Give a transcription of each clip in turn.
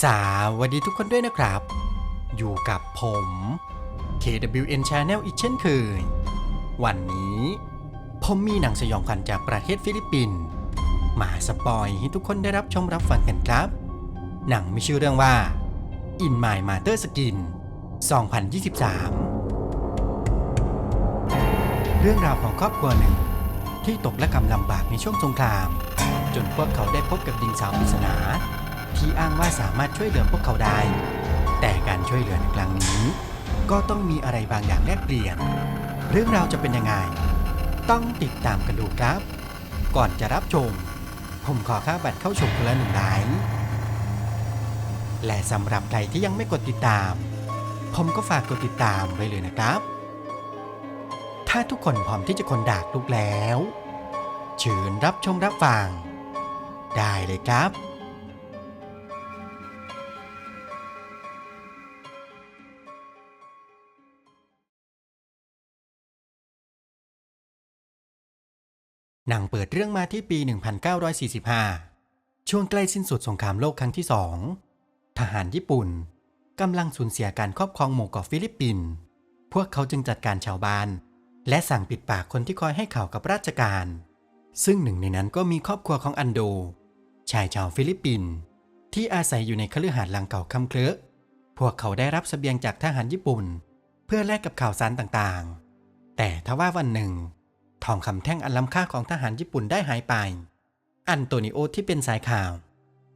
สวัสดีทุกคนด้วยนะครับ อยู่กับผม KWN Channel อีกเช่นเคย วันนี้ผมมีหนังสยองขวัญจากประเทศฟิลิปปินส์มาสปอยให้ทุกคนได้รับชมรับฟังกันครับ หนังมีชื่อเรื่องว่า In My Mother Skin 2023 เรื่องราวของครอบครัวหนึ่งที่ตกและกำลำบากในช่วงสงคราม จนพวกเขาได้พบกับหญิงสาวปริศนา ที่อ้างว่าสามารถช่วยเหลือพวกเขาได้ แต่การช่วยเหลือในครั้งนี้ ก็ต้องมีอะไรบางอย่างแลกเปลี่ยน เรื่องราวจะเป็นยังไง ต้องติดตามกันดูครับ ก่อนจะรับชม ผมขอค่าบัตรเข้าชมคนละหนึ่งไลน์และสำหรับใครที่ยังไม่กดติดตาม ผมก็ฝากกดติดตามไว้เลยนะครับ ถ้าทุกคนพร้อมที่จะคนดากลุกแล้ว เชิญรับชมรับฟัง ได้เลยครับ หนังเปิดเรื่องมาที่ปี 1945 ช่วงใกล้สิ้นสุดสงครามโลกครั้งที่สอง ทหารญี่ปุ่นกำลังสูญเสียการครอบครองหมู่เกาะฟิลิปปินส์ พวกเขาจึงจัดการชาวบ้าน และสั่งปิดปากคนที่คอยให้ข่าวกับราชการ ซึ่งหนึ่งในนั้นก็มีครอบครัวของอันโด ชายชาวฟิลิปปินส์ที่อาศัยอยู่ในคฤหาสน์หลังเก่าคำเคลือะพวกเขาได้รับเสบียงจากทหารญี่ปุ่น เพื่อแลกกับข่าวสารต่างๆ แต่ทว่าวันหนึ่ง ทองคำแท่งอันล้ำค่าของทหารญี่ปุ่นได้หายไป อันโตนิโอที่เป็นสายข่าว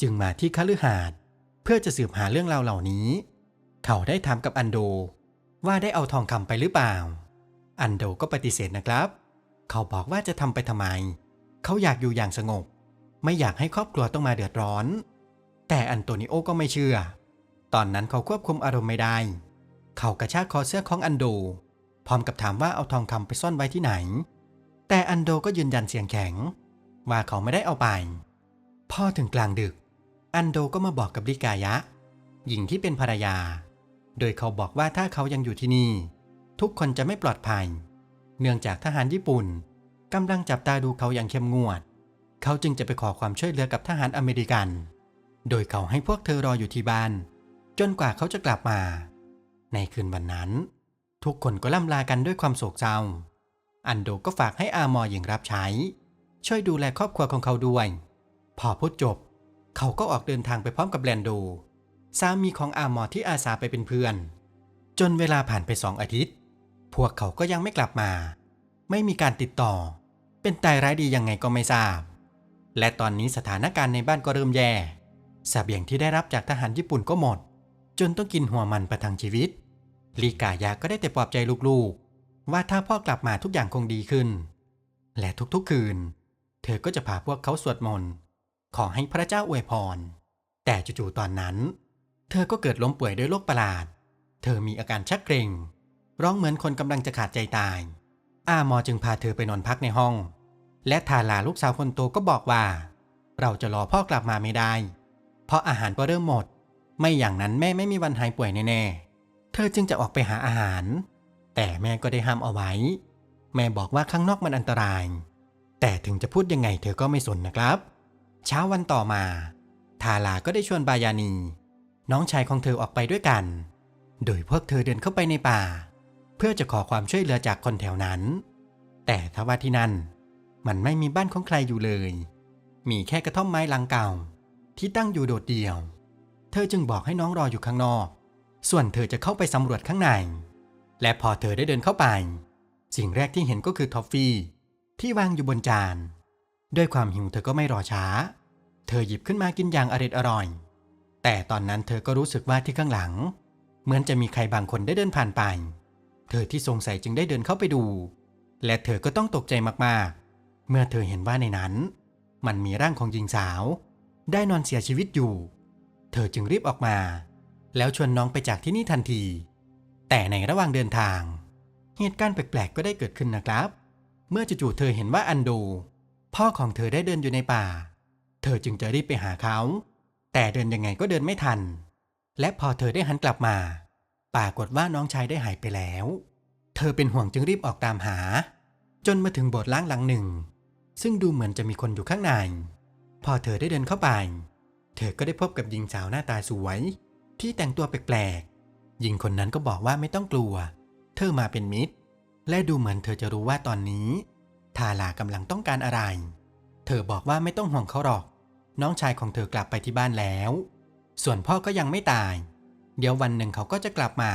จึงมาที่คฤหาสน์เพื่อจะสืบหาเรื่องราวเหล่านี้ เขาได้ถามกับอันโด ว่าได้เอาทองคำไปหรือเปล่า อันโดก็ปฏิเสธนะครับ เขาบอกว่าจะทำไปทำไม เขาอยากอยู่อย่างสงบ ไม่อยากให้ครอบครัวต้องมาเดือดร้อน แต่อันโตนิโอก็ไม่เชื่อ ตอนนั้นเขาควบคุมอารมณ์ไม่ได้ เขากระชากคอเสื้อของอันโด พร้อมกับถามว่าเอาทองคำไปซ่อนไว้ที่ไหน แต่อันโดก็ยืนยันเสียงแข็ง ว่าเขาไม่ได้เอาไป พอถึงกลางดึก อันโดก็มาบอกกับลิกายะ หญิงที่เป็นภรรยา โดยเขาบอกว่าถ้าเขายังอยู่ที่นี่ ทุกคนจะไม่ปลอดภัย เนื่องจากทหารญี่ปุ่นกำลังจับตาดูเขาอย่างเข้มงวด เขาจึงจะไปขอความช่วยเหลือกับทหารอเมริกัน โดยเขาให้พวกเธอรออยู่ที่บ้าน จนกว่าเขาจะกลับมา ในคืนวันนั้น ทุกคนก็ล่ำลากันด้วยความโศกเศร้า อันโดก็ฝากให้อามอหญิงรับใช้ ช่วยดูแลครอบครัวของเขาด้วย พอพูดจบ เขาก็ออกเดินทางไปพร้อมกับแลนโด สามีของอามอที่อาสาไปเป็นเพื่อน จนเวลาผ่านไปสองอาทิตย์ พวกเขาก็ยังไม่กลับมา ไม่มีการติดต่อ เป็นตายร้ายดียังไงก็ไม่ทราบ และตอนนี้สถานการณ์ในบ้านก็เริ่มแย่เสบียงที่ได้รับจากทหารญี่ปุ่นก็หมด จนต้องกินหัวมันประทังชีวิตลีกายาก็ได้แต่ปลอบใจลูกๆ ว่าถ้าพ่อกลับมาทุกอย่างคงดีขึ้น และทุกๆคืน เธอก็จะพาพวกเขาสวดมนต์ขอให้พระเจ้าอวยพร แต่จู่ๆตอนนั้น เธอก็เกิดล้มป่วยด้วยโรคประหลาด เธอมีอาการชักเกร็ง ร้องเหมือนคนกำลังจะขาดใจตาย อามอจึงพาเธอไปนอนพักในห้อง และทาลาลูกสาวคนโตก็บอกว่า เราจะรอพ่อกลับมาไม่ได้ เพราะอาหารก็เริ่มหมด ไม่อย่างนั้นแม่ไม่มีวันหายป่วยแน่ๆ เธอจึงจะออกไปหาอาหาร แต่แม่ก็ได้ห้ามเอาไว้ แม่บอกว่าข้างนอกมันอันตราย แต่ถึงจะพูดยังไงเธอก็ไม่สนนะครับ เช้าวันต่อมา ทาลาก็ได้ชวนบายานี น้องชายของเธอออกไปด้วยกัน โดยพวกเธอเดินเข้าไปในป่า เพื่อจะขอความช่วยเหลือจากคนแถวนั้น แต่ทว่าที่นั่น มันไม่มีบ้านของใครอยู่เลย มีแค่กระท่อมไม้หลังเก่า ที่ตั้งอยู่โดดเดี่ยว เธอจึงบอกให้น้องรออยู่ข้างนอก ส่วนเธอจะเข้าไปสำรวจข้างใน และพอเธอได้เดินเข้าไป สิ่งแรกที่เห็นก็คือทอฟฟี่ ที่วางอยู่บนจาน ด้วยความหิวเธอก็ไม่รอช้า เธอหยิบขึ้นมากินอย่างอร็ดอร่อย แต่ตอนนั้นเธอก็รู้สึกว่าที่ข้างหลัง เหมือนจะมีใครบางคนได้เดินผ่านไป เธอที่สงสัยจึงได้เดินเข้าไปดู และเธอก็ต้องตกใจมากๆ เมื่อเธอเห็นว่าในนั้น มันมีร่างของหญิงสาว ได้นอนเสียชีวิตอยู่ เธอจึงรีบออกมา แล้วชวนน้องไปจากที่นี่ทันที แต่ในระหว่างเดินทาง เหตุการณ์แปลกๆก็ได้เกิดขึ้นนะครับ เมื่อจู่ๆเธอเห็นว่าอันโด พ่อของเธอได้เดินอยู่ในป่า เธอจึงจะรีบไปหาเขา แต่เดินยังไงก็เดินไม่ทัน และพอเธอได้หันกลับมาปรากฏว่าน้องชายได้หายไปแล้ว เธอเป็นห่วงจึงรีบออกตามหา จนมาถึงโบสถ์ล้างหลังหนึ่ง ซึ่งดูเหมือนจะมีคนอยู่ข้างใน พอเธอได้เดินเข้าไป เธอก็ได้พบกับหญิงสาวหน้าตาสวย ที่แต่งตัวแปลกๆ หญิงคนนั้นก็บอกว่าไม่ต้องกลัว เธอมาเป็นมิตร และดูเหมือนเธอจะรู้ว่าตอนนี้ทาลากำลังต้องการอะไร เธอบอกว่าไม่ต้องห่วงเขาหรอก น้องชายของเธอกลับไปที่บ้านแล้ว ส่วนพ่อก็ยังไม่ตาย เดี๋ยววันหนึ่งเขาก็จะกลับมา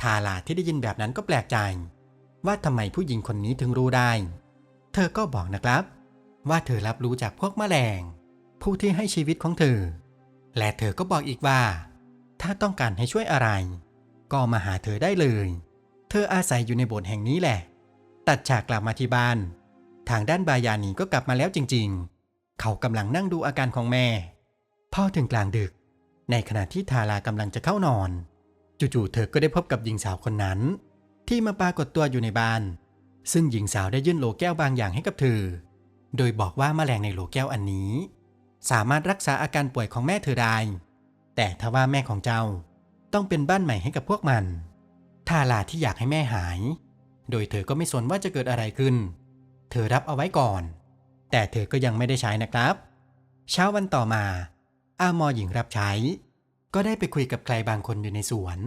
ทาลาที่ได้ยินแบบนั้นก็แปลกใจ ว่าทำไมผู้หญิงคนนี้ถึงรู้ได้ เธอก็บอกนะครับ ว่าเธอรับรู้จากพวกแมลง ผู้ที่ให้ชีวิตของเธอ และเธอก็บอกอีกว่า ถ้าต้องการให้ช่วยอะไร ก็มาหาเธอได้เลย เธออาศัยอยู่ในโบสถ์แห่งนี้แหละ ตัดฉากกลับมาที่บ้าน ทางด้านบายานีก็กลับมาแล้วจริง ๆ เขากำลังนั่งดูอาการของแม่ พ่อถึงกลางดึก ในขณะที่ทารากำลังจะเข้านอน จู่ๆเธอก็ได้พบกับหญิงสาวคนนั้น ที่มาปรากฏตัวอยู่ในบ้าน ซึ่งหญิงสาวได้ยื่นโหลแก้วบางอย่างให้กับเธอ โดยบอกว่าแมลงในโหลแก้วอันนี้ สามารถรักษาอาการป่วยของแม่เธอได้ แต่ถ้าว่าแม่ของเจ้าต้องเป็นบ้านใหม่ให้กับพวกมัน ทาลาที่อยากให้แม่หาย โดยเธอก็ไม่สนว่าจะเกิดอะไรขึ้น เธอรับเอาไว้ก่อน แต่เธอก็ยังไม่ได้ใช้นะครับ เช้าวันต่อมา อามอหญิงรับใช้ ก็ได้ไปคุยกับใครบางคนอยู่ในสวน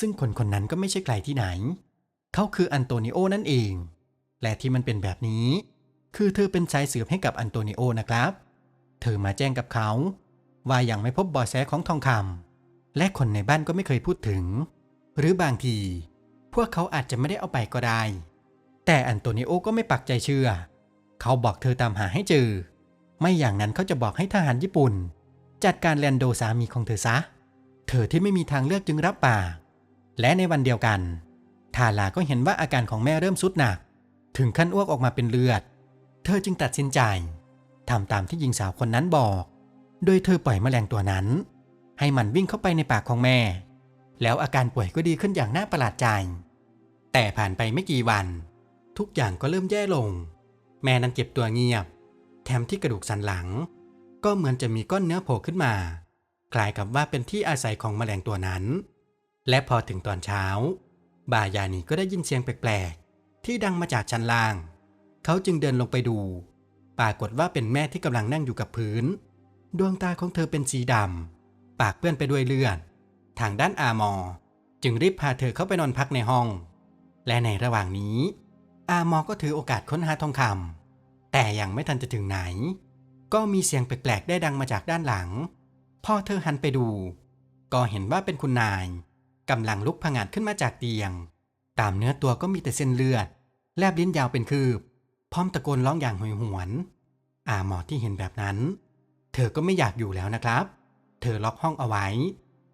ซึ่งคนคนนั้นก็ไม่ใช่ใครที่ไหน เขาคืออันโตนิโอนั่นเอง และที่มันเป็นแบบนี้ คือเธอเป็นสายสืบให้กับอันโตนิโอนะครับ เธอมาแจ้งกับเขา ว่ายังไม่พบบาะแสของทองคำและคนในบ้านก็ไม่เคยพูดถึง หรือบางที พวกเขาอาจจะไม่ได้เอาไปก็ได้ แต่อันโตนิโอก็ไม่ปักใจเชื่อ เขาบอกเธอตามหาให้เจอ ไม่อย่างนั้นเขาจะบอกให้ทหารญี่ปุ่น จัดการแลนโดสามีของเธอซะ เธอที่ไม่มีทางเลือกจึงรับปาก และในวันเดียวกัน ทาลาก็เห็นว่าอาการของแม่เริ่มสุดหนัก ถึงขั้นอ้วกออกมาเป็นเลือด เธอจึงตัดสินใจทำตามที่หญิงสาวคนนั้นบอก โดยเธอปล่อยแมลงตัวนั้น ให้มันวิ่งเข้าไปในปากของแม่ แล้วอาการป่วยก็ดีขึ้นอย่างน่าประหลาดใจ แต่ผ่านไปไม่กี่วัน ทุกอย่างก็เริ่มแย่ลง แม่นั้นเก็บตัวเงียบ แถมที่กระดูกสันหลัง ก็เหมือนจะมีก้อนเนื้อโผล่ขึ้นมา คล้ายกับว่าเป็นที่อาศัยของแมลงตัวนั้น และพอถึงตอนเช้า บายานีก็ได้ยินเสียงแปลกๆ ที่ดังมาจากชั้นล่าง เขาจึงเดินลงไปดู ปรากฏว่าเป็นแม่ที่กำลังนั่งอยู่กับพื้น ดวงตาของเธอเป็นสีดำ ปากเปื้อนไปด้วยเลือด ทางด้านอามอ จึงรีบพาเธอเข้าไปนอนพักในห้อง และในระหว่างนี้ อามอก็ถือโอกาสค้นหาทองคำ แต่ยังไม่ทันจะถึงไหน ก็มีเสียงแปลกๆได้ดังมาจากด้านหลัง พอเธอหันไปดู ก็เห็นว่าเป็นคุณนายกำลังลุกผงาดขึ้นมาจากเตียง ตามเนื้อตัวก็มีแต่เส้นเลือด แลบลิ้นยาวเป็นคืบ พร้อมตะโกนร้องอย่างหอยหวน อาหมอที่เห็นแบบนั้น เธอก็ไม่อยากอยู่แล้วนะครับ เธอล็อกห้องเอาไว้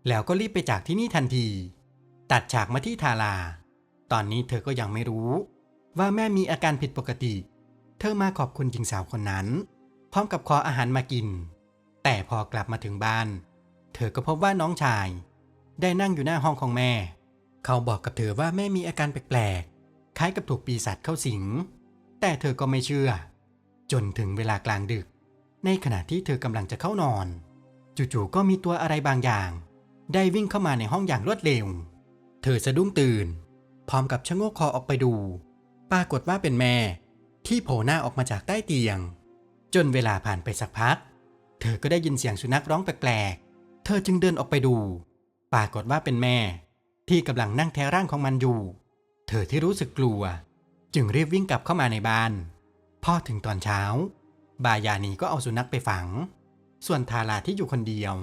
แล้วก็รีบไปจากที่นี่ทันที ตัดฉากมาที่ทารา ตอนนี้เธอก็ยังไม่รู้ ว่าแม่มีอาการผิดปกติ เธอมาขอบคุณหญิงสาวคนนั้น พร้อมกับขออาหารมากิน แต่พอกลับมาถึงบ้าน เธอก็พบว่าน้องชาย ได้นั่งอยู่หน้าห้องของแม่ เขาบอกกับเธอว่าแม่มีอาการแปลกๆ คล้ายกับถูกปีศาจเข้าสิง แต่เธอก็ไม่เชื่อ จนถึงเวลากลางดึก ในขณะที่เธอกำลังจะเข้านอน จู่ๆก็มีตัวอะไรบางอย่าง ได้วิ่งเข้ามาในห้องอย่างรวดเร็ว เธอสะดุ้งตื่น พร้อมกับชะโงกคอออกไปดู ปรากฏว่าเป็นแม่ ที่โผล่หน้าออกมาจากใต้เตียง จนเวลาผ่านไปสักพัก เธอก็ได้ยินเสียงสุนัขร้องแปลกๆ เธอจึงเดินออกไปดู ปรากฏว่าเป็นแม่ ที่กำลังนั่งแทร่างของมันอยู่ เธอที่รู้สึกกลัว จึงรีบวิ่งกลับเข้ามาในบ้าน พอถึงตอนเช้า บายานีก็เอาสุนัขไปฝัง ส่วนทาราที่อยู่คนเดียว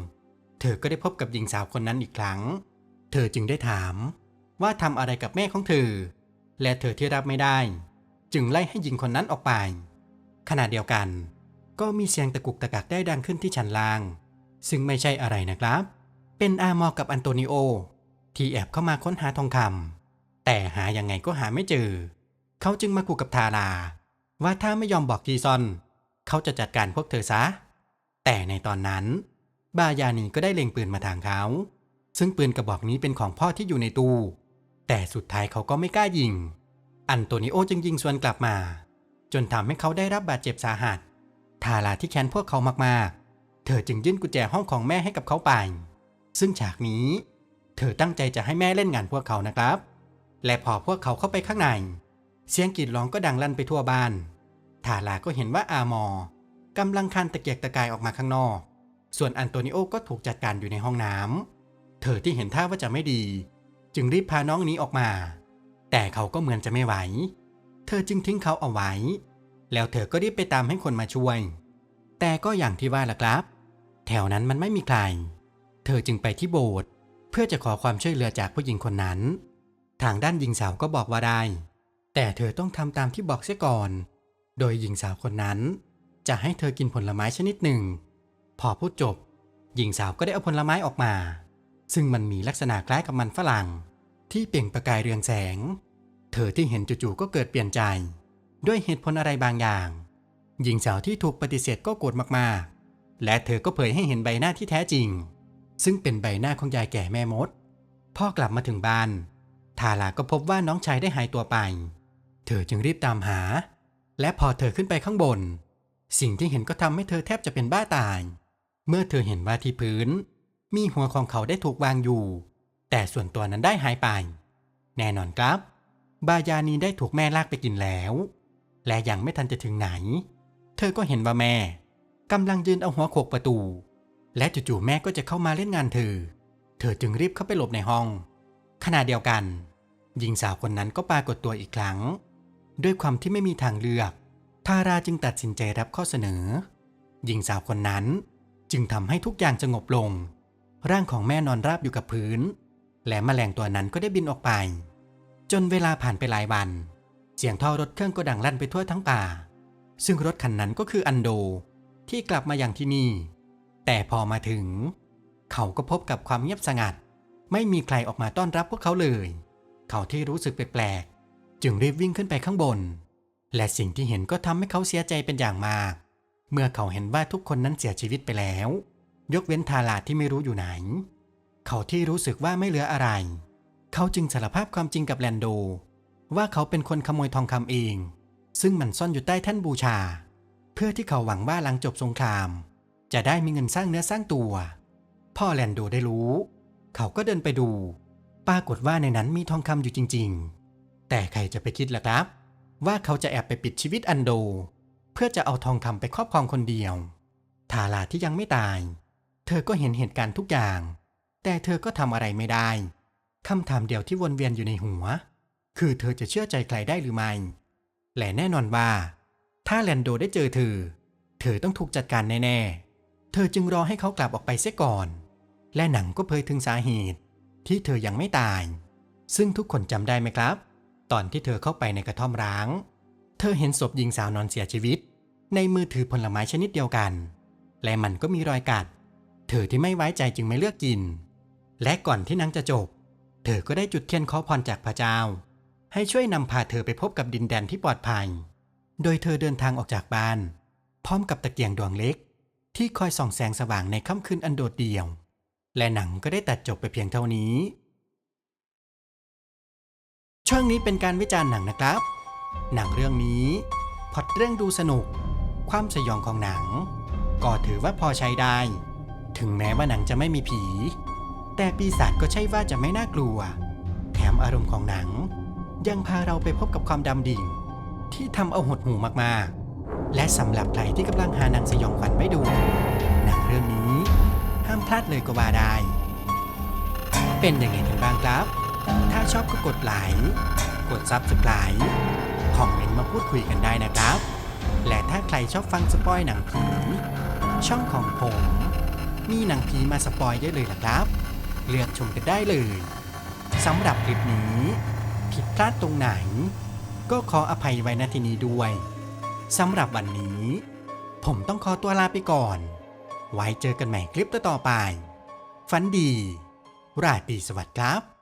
เธอก็ได้พบกับหญิงสาวคนนั้นอีกครั้ง เธอจึงได้ถาม ว่าทำอะไรกับแม่ของเธอ และเธอที่รับไม่ได้ จึงไล่ให้หญิงคนนั้นออกไป ขณะเดียวกัน ก็มีเสียงตะกุกตะกักได้ดังขึ้นที่ชั้นล่าง ซึ่งไม่ใช่อะไรนะครับ เป็นอามอกับอันโตนิโอ ที่แอบเข้ามาค้นหาทองคำแต่หายังไงก็หาไม่เจอ เขาจึงมาขู่กับทาราว่าถ้าไม่ยอมบอกจีซอน เขาจะจัดการพวกเธอซะ แต่ในตอนนั้น บายานีก็ได้เล็งปืนมาทางเขา ซึ่งปืนกระบอกนี้เป็นของพ่อที่อยู่ในตู้ แต่สุดท้ายเขาก็ไม่กล้ายิง อันโตนิโอจึงยิงสวนกลับมา จนทำให้เขาได้รับบาดเจ็บสาหัส ทาราที่แค้นพวกเขามากๆ เธอจึงยื่นกุญแจห้องของแม่ให้กับเขาไป ซึ่งฉากนี้ เธอตั้งใจจะให้แม่เล่นงานพวกเขานะครับ และพอพวกเขาเข้าไปข้างใน เสียงกรีดร้องก็ดังลั่นไปทั่วบ้าน ทาราก็เห็นว่าอามอกำลังคันตะเกียกตะกายออกมาข้างนอก ส่วนอันโตนิโอก็ถูกจัดการอยู่ในห้องน้ำ เธอที่เห็นท่าว่าจะไม่ดี จึงรีบพาน้องหนี้ออกมา แต่เขาก็เหมือนจะไม่ไหว เธอจึงทิ้งเขาเอาไว้ แล้วเธอก็รีบไปตามให้คนมาช่วย แต่ก็อย่างที่ว่าล่ะครับ แถวนั้นมันไม่มีใคร เธอจึงไปที่โบสถ์เพื่อจะขอความช่วยเหลือจากผู้หญิงคนนั้น ทางด้านหญิงสาวก็บอกว่าได้ แต่เธอต้องทำตามที่บอกเสียก่อน โดยหญิงสาวคนนั้น จะให้เธอกินผลไม้ชนิดหนึ่ง พอพูดจบ หญิงสาวก็ได้เอาผลไม้ออกมา ซึ่งมันมีลักษณะคล้ายกับมันฝรั่ง ที่เปล่งประกายเรืองแสง เธอที่เห็นจู่ๆก็เกิดเปลี่ยนใจ ด้วยเหตุผลอะไรบางอย่าง หญิงสาวที่ถูกปฏิเสธก็โกรธมากๆ และเธอก็เผยให้เห็นใบหน้าที่แท้จริง ซึ่งเป็นใบหน้าของยายแก่แม่มด พ่อกลับมาถึงบ้านทาราก็พบว่าน้องชายได้หายตัวไป เธอจึงรีบตามหา และพอเธอขึ้นไปข้างบน สิ่งที่เห็นก็ทำให้เธอแทบจะเป็นบ้าตาย เมื่อเธอเห็นว่าที่พื้น มีหัวของเขาได้ถูกวางอยู่ แต่ส่วนตัวนั้นได้หายไป แน่นอนครับ บายานีได้ถูกแม่ลากไปกินแล้ว และยังไม่ทันจะถึงไหน เธอก็เห็นว่าแม่กำลังยืนเอาหัวโขกประตู และจู่ๆแม่ก็จะเข้ามาเล่นงานเธอ เธอจึงรีบเข้าไปหลบในห้องขณะเดียวกันหญิงสาวคนนั้นก็ปรากฏตัวอีกครั้ง ด้วยความที่ไม่มีทางเลือก ทาราจึงตัดสินใจรับข้อเสนอ หญิงสาวคนนั้นจึงทำให้ทุกอย่างสงบลง ร่างของแม่นอนราบอยู่กับพื้น และแมลงตัวนั้นก็ได้บินออกไป จนเวลาผ่านไปหลายวัน เสียงท่อรถเครื่องก็ดังลั่นไปทั่วทั้งป่า ซึ่งรถคันนั้นก็คืออันโดที่กลับมาอย่างที่นี่ แต่พอมาถึง เขาก็พบกับความเงียบสงัด ไม่มีใครออกมาต้อนรับพวกเขาเลย เขาที่รู้สึกแปลก จึงรีบวิ่งขึ้นไปข้างบน และสิ่งที่เห็นก็ทำให้เขาเสียใจเป็นอย่างมาก เมื่อเขาเห็นว่าทุกคนนั้นเสียชีวิตไปแล้ว ยกเว้นทาลาที่ไม่รู้อยู่ไหน เขาที่รู้สึกว่าไม่เหลืออะไร เขาจึงสารภาพความจริงกับแลนโด ว่าเขาเป็นคนขโมยทองคำเอง ซึ่งมันซ่อนอยู่ใต้แท่นบูชา เพื่อที่เขาหวังว่าหลังจบสงคราม จะได้มีเงินสร้างเนื้อสร้างตัว พ่อแลนโดได้รู้ เขาก็เดินไปดู ปรากฏว่าในนั้นมีทองคำอยู่จริง ๆ แต่ใครจะไปคิดล่ะครับ ว่าเขาจะแอบไปปิดชีวิตอันโด เพื่อจะเอาทองคำไปครอบครองคนเดียว ทาลาที่ยังไม่ตาย เธอก็เห็นเหตุการณ์ทุกอย่าง แต่เธอก็ทำอะไรไม่ได้คำถามเดียวที่วนเวียนอยู่ในหัว คือเธอจะเชื่อใจใครได้หรือไม่ และแน่นอนว่า ถ้าแลนโดได้เจอเธอ เธอต้องถูกจัดการแน่ๆ เธอจึงรอให้เขากลับออกไปเสียก่อน และหนังก็เผยถึงสาเหตุ ที่เธอยังไม่ตาย ซึ่งทุกคนจำได้ไหมครับ ตอนที่เธอเข้าไปในกระท่อมร้าง เธอเห็นศพหญิงสาวนอนเสียชีวิต ในมือถือผลไม้ชนิดเดียวกัน และมันก็มีรอยกัด เธอที่ไม่ไว้ใจจึงไม่เลือกกิน และก่อนที่นังจะจบ เธอก็ได้จุดเทียนขอพรจากพระเจ้า ให้ช่วยนำพาเธอไปพบกับดินแดนที่ปลอดภัย โดยเธอเดินทางออกจากบ้าน พร้อมกับตะเกียงดวงเล็ก ที่คอยส่องแสงสว่างในค่ำคืนอันโดดเดี่ยว และหนังก็ได้ตัดจบไปเพียงเท่านี้ ช่วงนี้เป็นการวิจารณ์หนังนะครับ หนังเรื่องนี้พอดเรื่องดูสนุก ความสยองของหนัง ก็ถือว่าพอใช้ได้ ถึงแม้ว่าหนังจะไม่มีผี แต่ปีศาจก็ใช่ว่าจะไม่น่ากลัว แถมอารมณ์ของหนัง ยังพาเราไปพบกับความดำดิ่ง ที่ทำเอาหดหูมากๆ และสำหรับใครที่กำลังหาหนังสยองขวัญไม่ดู หนังเรื่องนี้ ห้ามพลาดเลยก็ว่าได้ เป็นยังไงกันบ้างครับ ถ้าชอบก็กดไลค์กด Subscribe คอมเมนต์มาพูดคุยกันได้นะครับ และถ้าใครชอบฟังสปอยหนังผี ช่องของผม มีหนังผีมาสปอยได้เลยล่ะครับ เลือกชมกันได้เลยสำหรับคลิปนี้ ผิดพลาดตรงไหน ก็ขออภัยไว้ณที่นี้ด้วยสำหรับวันนี้ ผมต้องขอตัวลาไปก่อน ไว้เจอกันใหม่คลิปต่อๆไป ฝันดี ราตรีสวัสดิ์ครับ